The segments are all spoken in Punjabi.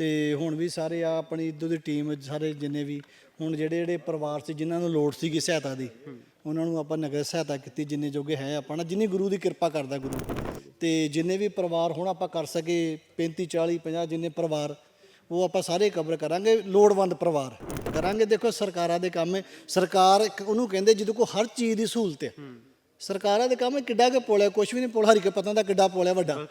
ਤੇ ਹੁਣ ਵੀ ਸਾਰੇ ਆ ਆਪਣੀ ਇੱਧਰ ਦੀ ਟੀਮ ਸਾਰੇ ਜਿੰਨੇ ਵੀ, ਹੁਣ ਜਿਹੜੇ ਜਿਹੜੇ ਪਰਿਵਾਰ ਸੀ ਜਿਨ੍ਹਾਂ ਨੂੰ ਲੋੜ ਸੀਗੀ ਸਹਾਇਤਾ ਦੀ, ਉਹਨਾਂ ਨੂੰ ਆਪਾਂ ਨਗਰ ਸਹਾਇਤਾ ਕੀਤੀ ਜਿੰਨੇ ਜੋਗੇ ਹੈ ਆਪਾਂ ਨਾ, ਜਿੰਨੀ ਗੁਰੂ ਦੀ ਕਿਰਪਾ ਕਰਦਾ ਗੁਰੂ। ਤੇ ਜਿੰਨੇ ਵੀ ਪਰਿਵਾਰ ਹੁਣ ਆਪਾਂ ਕਰ ਸਕੇ 35 40 50 ਜਿੰਨੇ ਪਰਿਵਾਰ, ਉਹ ਆਪਾਂ ਸਾਰੇ ਕਵਰ ਕਰਾਂਗੇ, ਲੋੜਵੰਦ ਪਰਿਵਾਰ। ਕਰਾਂਗੇ, ਦੇਖੋ ਸਰਕਾਰਾਂ ਦੇ ਕੰਮ ਹੈ, ਸਰਕਾਰ ਇੱਕ ਉਹਨੂੰ ਕਹਿੰਦੇ ਜਿਹਦੇ ਕੋਲ ਹਰ ਚੀਜ਼ ਦੀ ਸਹੂਲਤ ਹੈ। ਸਰਕਾਰਾਂ ਦੇ ਕੰਮ ਹੈ, ਕਿੱਡਾ ਕੇ ਪੋਲਿਆ ਹੈ ਕੁਝ ਵੀ ਨਹੀਂ ਪੁਲ, ਹਰੀ ਕੇ ਪਤਾ ਦਾ ਕਿੱਡਾ ਪੋਲਿਆ ਵੱਡਾ।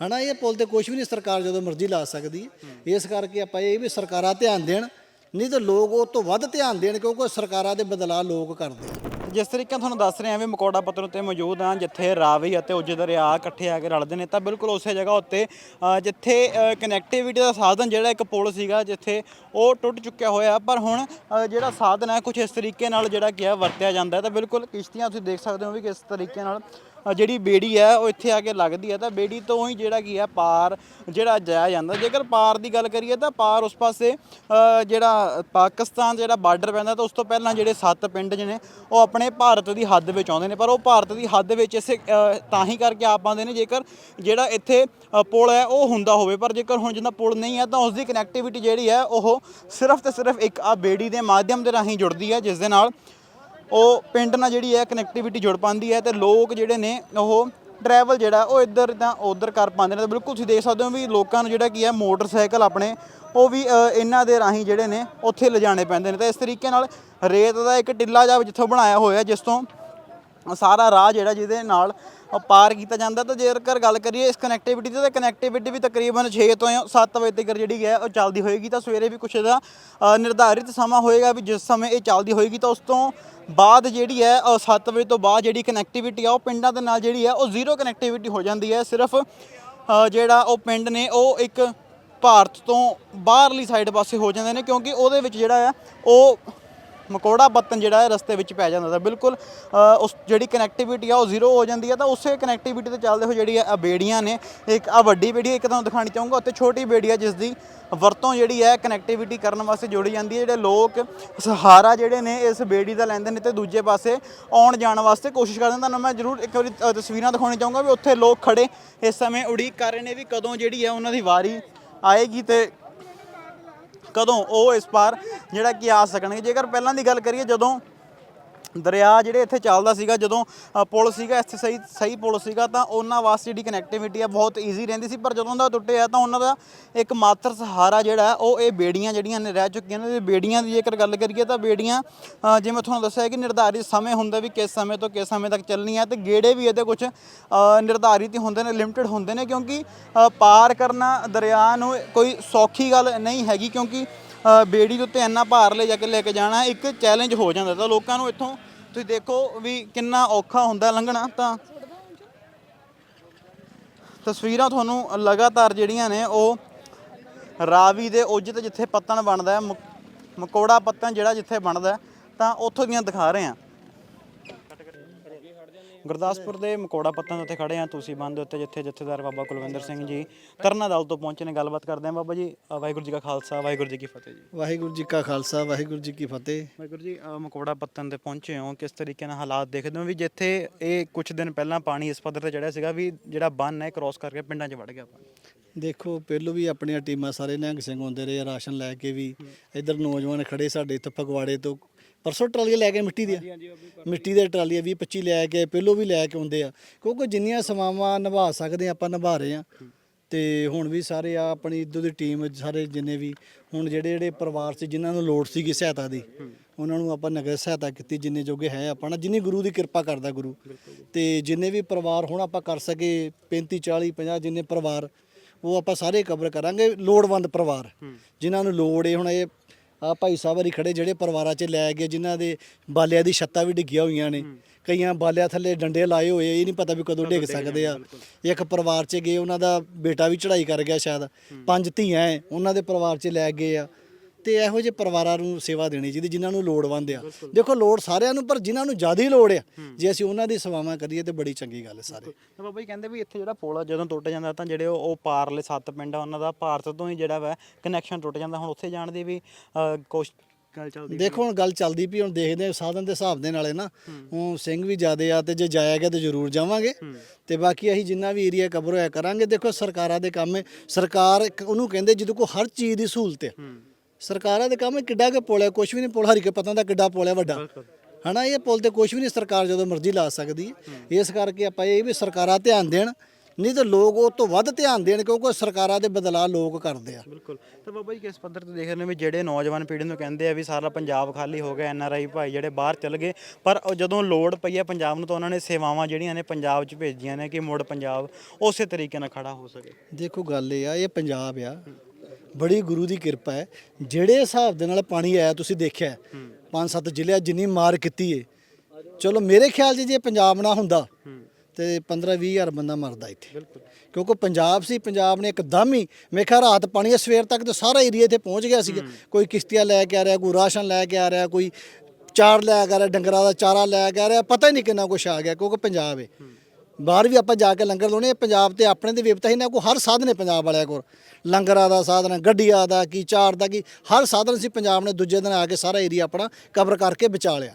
ਹਨਾ, ਇਹ ਪੁਲ ਤੇ ਕੁਝ ਵੀ ਨਹੀਂ, ਸਰਕਾਰ ਜਦੋਂ ਮਰਜ਼ੀ ਲਾ ਸਕਦੀ ਹੈ। ਇਸ ਕਰਕੇ ਆਪਾਂ ਇਹ ਵੀ ਸਰਕਾਰਾਂ ਧਿਆਨ ਦੇਣ, ਨਹੀਂ ਤਾਂ ਲੋਕ ਉਹ ਤੋਂ ਵੱਧ ਧਿਆਨ ਦੇਣ, ਕਿਉਂਕਿ ਸਰਕਾਰਾਂ ਦੇ ਬਦਲਾਅ ਲੋਕ ਕਰਦੇ ਆ। ਜਿਸ ਤਰੀਕੇ ਤੁਹਾਨੂੰ ਦੱਸ ਰਹੇ ਹਾਂ ਵੀ ਮਕੌੜਾ ਪੱਤਰ ਉੱਤੇ ਮੌਜੂਦ ਹਾਂ, ਜਿੱਥੇ ਰਾਵੀ ਅਤੇ ਉੱਜ ਦਰਿਆ ਇਕੱਠੇ ਆ ਕੇ ਰਲਦੇ ਨੇ, ਤਾਂ ਬਿਲਕੁਲ ਉਸੇ ਜਗ੍ਹਾ ਉੱਤੇ ਜਿੱਥੇ ਕਨੈਕਟੀਵਿਟੀ ਦਾ ਸਾਧਨ ਜਿਹੜਾ ਇੱਕ ਪੁਲ ਸੀਗਾ, ਜਿੱਥੇ ਉਹ ਟੁੱਟ ਚੁੱਕਿਆ ਹੋਇਆ, ਪਰ ਹੁਣ ਜਿਹੜਾ ਸਾਧਨ ਹੈ ਕੁਝ ਇਸ ਤਰੀਕੇ ਨਾਲ ਜਿਹੜਾ ਕਿ ਹੈ ਵਰਤਿਆ ਜਾਂਦਾ ਤਾਂ ਬਿਲਕੁਲ ਕਿਸ਼ਤੀਆਂ ਤੁਸੀਂ ਦੇਖ ਸਕਦੇ ਹੋ ਵੀ ਕਿਸ ਤਰੀਕੇ ਨਾਲ ਜਿਹੜੀ ਬੇੜੀ ਹੈ, ਉਹ ਇੱਥੇ ਆ ਕੇ ਲੱਗਦੀ ਹੈ। ਤਾਂ ਬੇੜੀ ਤੋਂ ਹੀ ਜਿਹੜਾ ਕੀ ਹੈ, ਪਾਰ ਜਿਹੜਾ ਜਾਇਆ ਜਾਂਦਾ। ਜੇਕਰ ਪਾਰ ਦੀ ਗੱਲ ਕਰੀਏ ਤਾਂ ਪਾਰ ਉਸ ਪਾਸੇ ਜਿਹੜਾ ਪਾਕਿਸਤਾਨ ਜਿਹੜਾ ਬਾਰਡਰ ਪੈਂਦਾ, ਤਾਂ ਉਸ ਤੋਂ ਪਹਿਲਾਂ ਜਿਹੜੇ ਸੱਤ ਪਿੰਡ ਨੇ, ਉਹ ਆਪਣੇ ਭਾਰਤ ਦੀ ਹੱਦ ਵਿੱਚ ਆਉਂਦੇ ਨੇ। ਪਰ ਉਹ ਭਾਰਤ ਦੀ ਹੱਦ ਵਿੱਚ ਇਸੇ ਤਾਂ ਹੀ ਕਰਕੇ ਆ ਪਾਉਂਦੇ ਨੇ, ਜੇਕਰ ਜਿਹੜਾ ਇੱਥੇ ਪੁਲ ਹੈ, ਉਹ ਹੁੰਦਾ ਹੋਵੇ। ਪਰ ਜੇਕਰ ਹੁਣ ਜਿੰਦਾ ਪੁਲ ਨਹੀਂ ਹੈ, ਤਾਂ ਉਸ ਦੀ ਕਨੈਕਟੀਵਿਟੀ ਜਿਹੜੀ ਹੈ, ਉਹ ਸਿਰਫ ਤੇ ਸਿਰਫ ਇੱਕ ਆ ਬੇੜੀ ਦੇ ਮਾਧਿਅਮ ਦੇ ਰਾਹੀਂ ਜੁੜਦੀ ਹੈ, ਜਿਸ ਦੇ ਨਾਲ ਉਹ ਪਿੰਡ ਨਾਲ ਜਿਹੜੀ ਹੈ ਕਨੈਕਟੀਵਿਟੀ ਜੁੜ ਪਾਉਂਦੀ ਹੈ ਤੇ ਲੋਕ ਜਿਹੜੇ ਨੇ ਉਹ ਟਰੈਵਲ ਜਿਹੜਾ, ਉਹ ਇੱਧਰ ਤਾਂ ਉੱਧਰ ਕਰ ਪਾਉਂਦੇ ਨੇ ਤਾਂ ਬਿਲਕੁਲ ਤੁਸੀਂ ਦੇਖ ਸਕਦੇ ਹੋ ਵੀ ਲੋਕਾਂ ਨੂੰ ਜਿਹੜਾ ਕੀ ਹੈ ਮੋਟਰਸਾਈਕਲ ਆਪਣੇ, ਉਹ ਵੀ ਇਹਨਾਂ ਦੇ ਰਾਹੀਂ ਜਿਹੜੇ ਨੇ ਉੱਥੇ ਲਿਜਾਣੇ ਪੈਂਦੇ ਨੇ। ਤਾਂ ਇਸ ਤਰੀਕੇ ਨਾਲ ਰੇਤ ਦਾ ਇੱਕ ਟਿੱਲਾ ਜਿਹਾ ਜਿੱਥੋਂ ਬਣਾਇਆ ਹੋਇਆ, ਜਿਸ ਤੋਂ ਸਾਰਾ ਰਾਹ ਜਿਹੜਾ ਜਿਹਦੇ ਨਾਲ ਪਾਰ ਕੀਤਾ ਜਾਂਦਾ ਤਾਂ ਜੇਕਰ ਗੱਲ ਕਰੀਏ ਇਸ ਕਨੈਕਟੀਵਿਟੀ ਦੀ, ਤਾਂ ਕਨੈਕਟੀਵਿਟੀ ਵੀ ਤਕਰੀਬਨ 6 ਤੋਂ 7 ਵਜੇ ਤੱਕ ਜਿਹੜੀ ਹੈ, ਉਹ ਚੱਲਦੀ ਹੋਏਗੀ। ਤਾਂ ਸਵੇਰੇ ਵੀ ਕੁਛ ਇਹਦਾ ਨਿਰਧਾਰਿਤ ਸਮਾਂ ਹੋਏਗਾ ਵੀ ਜਿਸ ਸਮੇਂ ਇਹ ਚੱਲਦੀ ਹੋਏਗੀ, ਤਾਂ ਉਸ ਤੋਂ ਬਾਅਦ ਜਿਹੜੀ ਹੈ ਉਹ 7 ਵਜੇ ਤੋਂ ਬਾਅਦ ਜਿਹੜੀ ਕਨੈਕਟੀਵਿਟੀ ਆ, ਉਹ ਪਿੰਡਾਂ ਦੇ ਨਾਲ ਜਿਹੜੀ ਹੈ, ਉਹ ਜ਼ੀਰੋ ਕਨੈਕਟੀਵਿਟੀ ਹੋ ਜਾਂਦੀ ਹੈ। ਸਿਰਫ ਜਿਹੜਾ ਉਹ ਪਿੰਡ ਨੇ, ਉਹ ਇੱਕ ਭਾਰਤ ਤੋਂ ਬਾਹਰਲੀ ਸਾਈਡ ਪਾਸੇ ਹੋ ਜਾਂਦੇ ਨੇ, ਕਿਉਂਕਿ ਉਹਦੇ ਵਿੱਚ ਜਿਹੜਾ ਆ ਉਹ ਮਕੌੜਾ ਬੱਤਨ ਜਿਹੜਾ ਹੈ ਰਸਤੇ ਵਿੱਚ ਪੈ ਜਾਂਦਾ ਤਾਂ ਬਿਲਕੁਲ ਉਸ ਜਿਹੜੀ ਕਨੈਕਟੀਵਿਟੀ ਆ ਉਹ ਜ਼ੀਰੋ ਹੋ ਜਾਂਦੀ ਹੈ ਤਾਂ ਉਸੇ ਕਨੈਕਟੀਵਿਟੀ ਤੇ ਚੱਲਦੇ ਹੋਏ ਜਿਹੜੀ ਆ ਬੇੜੀਆਂ ਨੇ, ਇੱਕ ਆ ਵੱਡੀ ਬੇੜੀ ਇੱਕ ਤੁਹਾਨੂੰ ਦਿਖਾਣੀ ਚਾਹੂੰਗਾ ਉੱਤੇ ਛੋਟੀ ਬੇੜੀ ਆ ਜਿਸ ਦੀ ਵਰਤੋਂ ਜਿਹੜੀ ਹੈ ਕਨੈਕਟੀਵਿਟੀ ਕਰਨ ਵਾਸਤੇ ਜੋੜੀ ਜਾਂਦੀ ਹੈ, ਜਿਹੜੇ ਲੋਕ ਸਹਾਰਾ ਜਿਹੜੇ ਨੇ ਇਸ ਬੇੜੀ ਦਾ ਲੈਂਦੇ ਨੇ ਤੇ ਦੂਜੇ ਪਾਸੇ ਆਉਣ ਜਾਣ ਵਾਸਤੇ ਕੋਸ਼ਿਸ਼ ਕਰਦੇ ਨੇ। ਤੁਹਾਨੂੰ ਮੈਂ ਜ਼ਰੂਰ ਇੱਕ ਵਾਰੀ ਤਸਵੀਰਾਂ ਦਿਖਾਉਣੀ ਚਾਹੂੰਗਾ ਵੀ ਉੱਥੇ ਲੋਕ ਖੜੇ ਇਸ ਸਮੇਂ ਉਡੀਕ ਕਰ ਰਹੇ ਨੇ ਵੀ ਕਦੋਂ ਜਿਹੜੀ ਹੈ ਉਹਨਾਂ ਦੀ ਵਾਰੀ ਆਏਗੀ ਤੇ ਕਦੋਂ ਉਹ ਇਸ ਪਾਰ ਜਿਹੜਾ ਕਿ ਆ ਸਕਣਗੇ? ਜੇਕਰ ਪਹਿਲਾਂ ਦੀ ਗੱਲ ਕਰੀਏ ਜਦੋਂ ਦਰਿਆ ਜਿਹੜੇ ਇੱਥੇ ਚੱਲਦਾ ਸੀਗਾ, ਜਦੋਂ ਪੁਲ ਸੀਗਾ, ਇੱਥੇ ਸਹੀ ਸਹੀ ਪੁਲ ਸੀਗਾ, ਤਾਂ ਉਹਨਾਂ ਵਾਸਤੇ ਜਿਹੜੀ ਕਨੈਕਟੀਵਿਟੀ ਆ ਬਹੁਤ ਈਜ਼ੀ ਰਹਿੰਦੀ ਸੀ, ਪਰ ਜਦੋਂ ਦਾ ਟੁੱਟਿਆ ਤਾਂ ਉਹਨਾਂ ਦਾ ਇੱਕ ਮਾਤਰ ਸਹਾਰਾ ਜਿਹੜਾ ਉਹ ਇਹ ਬੇੜੀਆਂ ਜਿਹੜੀਆਂ ਨੇ ਰਹਿ ਚੁੱਕੀਆਂ ਨੇ ਬੇੜੀਆਂ ਦੀ ਜੇਕਰ ਗੱਲ ਕਰੀਏ ਤਾਂ ਬੇੜੀਆਂ ਜਿਵੇਂ ਤੁਹਾਨੂੰ ਦੱਸਿਆ ਕਿ ਨਿਰਧਾਰਿਤ ਸਮੇਂ ਹੁੰਦਾ ਵੀ ਕਿਸ ਸਮੇਂ ਤੋਂ ਕਿਸ ਸਮੇਂ ਤੱਕ ਚੱਲਣੀ ਹੈ, ਤੇ ਗੇੜੇ ਵੀ ਇਹਦੇ ਕੁਝ ਨਿਰਧਾਰਿਤ ਹੀ ਹੁੰਦੇ ਨੇ ਲਿਮਟਿਡ ਹੁੰਦੇ ਨੇ, ਕਿਉਂਕਿ ਪਾਰ ਕਰਨਾ ਦਰਿਆ ਨੂੰ ਕੋਈ ਸੌਖੀ ਗੱਲ ਨਹੀਂ ਹੈਗੀ, ਕਿਉਂਕਿ ਬੇੜੀ ਦੇ ਉੱਤੇ ਇੰਨਾ ਭਾਰ ਲੈ ਜਾ ਕੇ ਲੈ ਕੇ ਜਾਣਾ, ਇੱਕ ਚੈਲੰਜ ਹੋ ਜਾਂਦਾ ਤਾਂ ਲੋਕਾਂ ਨੂੰ ਇੱਥੋਂ। ਤੁਸੀਂ ਦੇਖੋ ਵੀ ਕਿੰਨਾ ਔਖਾ ਹੁੰਦਾ ਲੰਘਣਾ ਤਾਂ। ਤਸਵੀਰਾਂ ਤੁਹਾਨੂੰ ਲਗਾਤਾਰ ਜਿਹੜੀਆਂ ਨੇ, ਉਹ ਰਾਵੀ ਦੇ ਉੱਜ ਤੇ ਜਿੱਥੇ ਪੱਤਣ ਬਣਦਾ ਹੈ, ਮਕ- ਮਕੌੜਾ ਪੱਤਣ ਜਿਹੜਾ ਜਿੱਥੇ ਬਣਦਾ ਤਾਂ ਉੱਥੋਂ ਦੀਆਂ ਦਿਖਾ ਰਹੇ ਹਾਂ। ਗੁਰਦਾਸਪੁਰ ਦੇ ਮਕੌੜਾ ਪੱਤਨ ਉੱਤੇ ਖੜੇ ਆ ਤੁਸੀਂ ਬੰਦ ਉੱਤੇ ਜਿੱਥੇ ਜਥੇਦਾਰ ਬਾਬਾ ਕੁਲਵਿੰਦਰ ਸਿੰਘ ਜੀ ਤਰਨਾ ਦਲ ਤੋਂ ਪਹੁੰਚੇ ਨੇ ਗੱਲਬਾਤ ਕਰਦੇ ਆ ਬਾਬਾ ਜੀ ਅ, ਵਾਹਿਗੁਰੂ ਜੀ ਕਾ ਖਾਲਸਾ ਵਾਹਿਗੁਰੂ ਜੀ ਕੀ ਫਤਿਹ ਜੀ। ਵਾਹਿਗੁਰੂ ਜੀ ਕਾ ਖਾਲਸਾ ਵਾਹਿਗੁਰੂ ਜੀ ਕੀ ਫਤਿਹ। ਵਾਹਿਗੁਰੂ ਜੀ ਅ, ਮਕੌੜਾ ਪੱਤਨ ਤੇ ਪਹੁੰਚੇ ਹੋ। ਕਿਸ ਤਰੀਕੇ ਨਾਲ ਹਾਲਾਤ ਦੇਖਦੇ ਹੋ ਵੀ ਜਿੱਥੇ ਇਹ ਕੁਝ ਦਿਨ ਪਹਿਲਾਂ ਪਾਣੀ ਇਸ ਪੱਧਰ ਤੇ ਚੜਿਆ ਸੀਗਾ ਵੀ ਜਿਹੜਾ ਬੰਨ ਹੈ ਕ੍ਰੋਸ ਕਰਕੇ ਪਿੰਡਾਂ 'ਚ ਵੜ ਗਿਆ ਪਾਣੀ ਦੇਖੋ ਪਹਿਲੋਂ ਵੀ ਆਪਣੀਆਂ ਟੀਮਾਂ ਸਾਰੇ ਨਿਹੰਗ ਸਿੰਘ ਹੁੰਦੇ ਰਹੇ ਆ, ਰਾਸ਼ਨ ਲੈ ਕੇ ਵੀ ਇੱਧਰ ਨੌਜਵਾਨ ਖੜੇ ਸਾਡੇ ਇੱਥੇ ਫਗਵਾੜੇ ਤੋਂ ਪਰਸੋਂ ਟਰਾਲੀਆਂ ਲੈ ਕੇ ਮਿੱਟੀ ਦੀਆਂ। ਮਿੱਟੀ ਦੇ ਟਰਾਲੀਆਂ 20 25 ਲੈ ਕੇ ਪਹਿਲੋਂ ਵੀ ਲੈ ਕੇ ਆਉਂਦੇ ਆ। ਕਿਉਂਕਿ ਜਿੰਨੀਆਂ ਸਮਾਵਾਂ ਨਿਭਾ ਸਕਦੇ ਆਪਾਂ ਨਿਭਾ ਰਹੇ ਆ। ਤੇ ਹੁਣ ਵੀ ਸਾਰੇ ਆ ਆਪਣੀ ਇੱਧਰ ਦੀ ਟੀਮ ਸਾਰੇ ਜਿੰਨੇ ਵੀ ਹੁਣ ਜਿਹੜੇ ਜਿਹੜੇ ਪਰਿਵਾਰ ਸੀ ਜਿਨ੍ਹਾਂ ਨੂੰ ਲੋੜ ਸੀਗੀ ਸਹਾਇਤਾ ਦੀ ਉਹਨਾਂ ਨੂੰ ਆਪਾਂ ਨਗਦ ਸਹਾਇਤਾ ਕੀਤੀ ਜਿੰਨੇ ਜੋਗੇ ਹੈ ਆਪਾਂ ਨਾਲ ਜਿੰਨੀ ਗੁਰੂ ਦੀ ਕਿਰਪਾ ਕਰਦਾ ਗੁਰੂ। ਤੇ ਜਿੰਨੇ ਵੀ ਪਰਿਵਾਰ ਹੁਣ ਆਪਾਂ ਕਰ ਸਕੇ 35 40 50 ਜਿੰਨੇ ਪਰਿਵਾਰ ਉਹ ਆਪਾਂ ਸਾਰੇ ਕਵਰ ਕਰਾਂਗੇ ਲੋੜਵੰਦ ਪਰਿਵਾਰ। ਜਿਨ੍ਹਾਂ ਨੂੰ ਲੋੜ ਏ ਹੁਣ ਇਹ ਆ ਭਾਈ ਸਾਹਿਬ ਹਰੀ ਖੜੇ ਜਿਹੜੇ ਪਰਿਵਾਰਾਂ 'ਚ ਲੈ ਗਏ ਜਿਨ੍ਹਾਂ ਦੇ ਬਾਲਿਆਂ ਦੀ ਛੱਤਾਂ ਵੀ ਡਿੱਗੀਆਂ ਹੋਈਆਂ ਨੇ। ਕਈਆਂ ਬਾਲਿਆਂ ਥੱਲੇ ਡੰਡੇ ਲਾਏ ਹੋਏ ਇਹ ਨਹੀਂ ਪਤਾ ਵੀ ਕਦੋਂ ਡਿੱਗ ਸਕਦੇ ਆ। ਇੱਕ ਪਰਿਵਾਰ 'ਚ ਗਏ ਉਹਨਾਂ ਦਾ ਬੇਟਾ ਵੀ ਚੜ੍ਹਾਈ ਕਰ ਗਿਆ ਸ਼ਾਇਦ। ਪੰਜ ਧੀਆਂ ਉਹਨਾਂ ਦੇ ਪਰਿਵਾਰ 'ਚ ਲੈ ਗਏ ਆ। ਤੇ ਇਹੋ ਜਿਹੇ ਪਰਿਵਾਰਾਂ ਨੂੰ ਸੇਵਾ ਦੇਣੀ ਚਾਹੀਦੀ ਜਿਨ੍ਹਾਂ ਨੂੰ ਲੋੜਵੰਦ ਆ। ਦੇਖੋ ਲੋੜ ਸਾਰਿਆਂ ਨੂੰ ਪਰ ਜਿਨ੍ਹਾਂ ਨੂੰ ਜ਼ਿਆਦਾ ਹੀ ਲੋੜ ਆ ਜੇ ਅਸੀਂ ਉਹਨਾਂ ਦੀ ਸੇਵਾਵਾਂ ਕਰੀਏ ਤੇ ਬੜੀ ਚੰਗੀ ਗੱਲ ਹੈ ਸਾਰੇ। ਤਾਂ ਬਾਬਾ ਜੀ ਕਹਿੰਦੇ ਵੀ ਇੱਥੇ ਜਿਹੜਾ ਪੁਲ ਆ ਜਦੋਂ ਟੁੱਟ ਜਾਂਦਾ ਤਾਂ ਜਿਹੜੇ ਉਹ ਪਾਰਲੇ ਸੱਤ ਪਿੰਡ ਆ ਉਹਨਾਂ ਦਾ ਭਾਰਤ ਤੋਂ ਹੀ ਜਿਹੜਾ ਵਾ ਕਨੈਕਸ਼ਨ ਟੁੱਟ ਜਾਂਦਾ। ਹੁਣ ਉੱਥੇ ਜਾਣ ਦੀ ਵੀ ਕੋਸ਼ ਗੱਲ ਚੱਲਦੀ ਦੇਖੋ ਹੁਣ ਗੱਲ ਚੱਲਦੀ ਪਈ ਹੁਣ ਦੇਖਦੇ ਹਾਂ ਸਾਧਨ ਦੇ ਹਿਸਾਬ ਦੇ ਨਾਲੇ ਨਾ ਹੁਣ ਸਿੰਘ ਵੀ ਜ਼ਿਆਦੇ ਆ ਤੇ ਜੇ ਜਾਇਆ ਗਿਆ ਤੇ ਜ਼ਰੂਰ ਜਾਵਾਂਗੇ। ਤੇ ਬਾਕੀ ਅਸੀਂ ਜਿੰਨਾ ਵੀ ਏਰੀਆ ਕਵਰ ਹੋਇਆ ਕਰਾਂਗੇ। ਦੇਖੋ ਸਰਕਾਰਾਂ ਦੇ ਕੰਮ ਹੈ। ਸਰਕਾਰ ਇੱਕ ਉਹਨੂੰ ਕਹਿੰਦੇ ਜਿਹਦੇ ਕੋਲ ਹਰ ਚੀਜ਼ ਦੀ ਸਹੂਲਤ ਹੈ। ਸਰਕਾਰਾਂ ਦੇ ਕੰਮ ਹੈ, ਕਿੱਡਾ ਕੁ ਪੁਲ ਹੈ ਕੁਝ ਵੀ ਨਹੀਂ ਪੁਲ ਹਰੀ ਕੇ ਪਤਾ ਦਾ ਕਿੱਡਾ ਪੁਲ ਹੈ ਵੱਡਾ। ਹਨਾ ਇਹ ਪੁਲ ਤੇ ਕੁਝ ਵੀ ਨਹੀਂ ਸਰਕਾਰ ਜਦੋਂ ਮਰਜ਼ੀ ਲਾ ਸਕਦੀ ਹੈ। ਇਸ ਕਰਕੇ ਆਪਾਂ ਇਹ ਵੀ ਸਰਕਾਰਾਂ ਧਿਆਨ ਦੇਣ ਨਹੀਂ ਤਾਂ ਲੋਕ ਉਹ ਤੋਂ ਵੱਧ ਧਿਆਨ ਦੇਣ ਕਿਉਂਕਿ ਸਰਕਾਰਾਂ ਦੇ ਬਦਲਾਅ ਲੋਕ ਕਰਦੇ ਆ। ਬਿਲਕੁਲ। ਤਾਂ ਬਾਬਾ ਜੀ ਕਿਸ ਪੱਧਰ ਤੇ ਦੇਖ ਰਹੇ ਨੇ ਵੀ ਜਿਹੜੇ ਨੌਜਵਾਨ ਪੀੜ੍ਹੀ ਨੂੰ ਕਹਿੰਦੇ ਆ ਵੀ ਸਾਰਾ ਪੰਜਾਬ ਖਾਲੀ ਹੋ ਗਿਆ ਐਨ ਆਰ ਆਈ ਭਾਈ ਜਿਹੜੇ ਬਾਹਰ ਚਲ ਗਏ ਪਰ ਉਹ ਜਦੋਂ ਲੋੜ ਪਈ ਹੈ ਪੰਜਾਬ ਨੂੰ ਤਾਂ ਉਹਨਾਂ ਨੇ ਸੇਵਾਵਾਂ ਜਿਹੜੀਆਂ ਨੇ ਪੰਜਾਬ 'ਚ ਭੇਜੀਆਂ ਨੇ ਕਿ ਮੁੜ ਪੰਜਾਬ ਉਸੇ ਤਰੀਕੇ ਨਾਲ ਖੜਾ ਹੋ ਸਕੇ। ਦੇਖੋ ਗੱਲ ਇਹ ਆ ਇਹ ਪੰਜਾਬ ਆ। ਬੜੀ ਗੁਰੂ ਦੀ ਕਿਰਪਾ ਹੈ। ਜਿਹੜੇ ਹਿਸਾਬ ਦੇ ਨਾਲ ਪਾਣੀ ਆਇਆ ਤੁਸੀਂ ਦੇਖਿਆ ਪੰਜ ਸੱਤ ਜ਼ਿਲ੍ਹਿਆਂ ਜਿੰਨੀ ਮਾਰ ਕੀਤੀ ਏ। ਚਲੋ ਮੇਰੇ ਖਿਆਲ 'ਚ ਜੇ ਪੰਜਾਬ ਨਾ ਹੁੰਦਾ ਤੇ 15 20 ਹਜ਼ਾਰ ਬੰਦਾ ਮਰਦਾ ਇੱਥੇ। ਕਿਉਂਕਿ ਪੰਜਾਬ ਸੀ ਪੰਜਾਬ ਨੇ ਇੱਕਦਮ ਹੀ ਮੇਖਾ ਰਾਤ ਪਾਣੀ ਆ, ਸਵੇਰ ਤੱਕ ਤੇ ਸਾਰਾ ਏਰੀਆ ਇੱਥੇ ਪਹੁੰਚ ਗਿਆ ਸੀਗਾ। ਕੋਈ ਕਿਸ਼ਤੀਆਂ ਲੈ ਕੇ ਆ ਰਿਹਾ ਕੋਈ ਰਾਸ਼ਨ ਲੈ ਕੇ ਆ ਰਿਹਾ ਕੋਈ ਚਾਰ ਲੈ ਕੇ ਆ ਰਿਹਾ ਡੰਗਰਾਂ ਦਾ ਚਾਰਾ ਲੈ ਕੇ ਆ ਰਿਹਾ ਪਤਾ ਹੀ ਨਹੀਂ ਕਿੰਨਾ ਕੁਛ ਆ ਗਿਆ ਕਿਉਂਕਿ ਪੰਜਾਬ ਹੈ। ਬਾਹਰ ਵੀ ਆਪਾਂ ਜਾ ਕੇ ਲੰਗਰ ਲਾਉਣੇ ਪੰਜਾਬ ਤੇ ਆਪਣੇ ਦੇ ਵਿਵਤਾ ਹੀ ਨਾ ਕੋਈ ਹਰ ਸਾਧਨ ਹੈ ਪੰਜਾਬ ਵਾਲਿਆਂ ਕੋਲ। ਲੰਗਰਾਂ ਦਾ ਸਾਧਨ, ਗੱਡੀਆਂ ਦਾ ਕੀ, ਚਾਰ ਦਾ ਕੀ, ਹਰ ਸਾਧਨ ਸੀ ਪੰਜਾਬ ਨੇ ਦੂਜੇ ਦਿਨ ਆ ਕੇ ਸਾਰਾ ਏਰੀਆ ਆਪਣਾ ਕਵਰ ਕਰਕੇ ਬਚਾ ਲਿਆ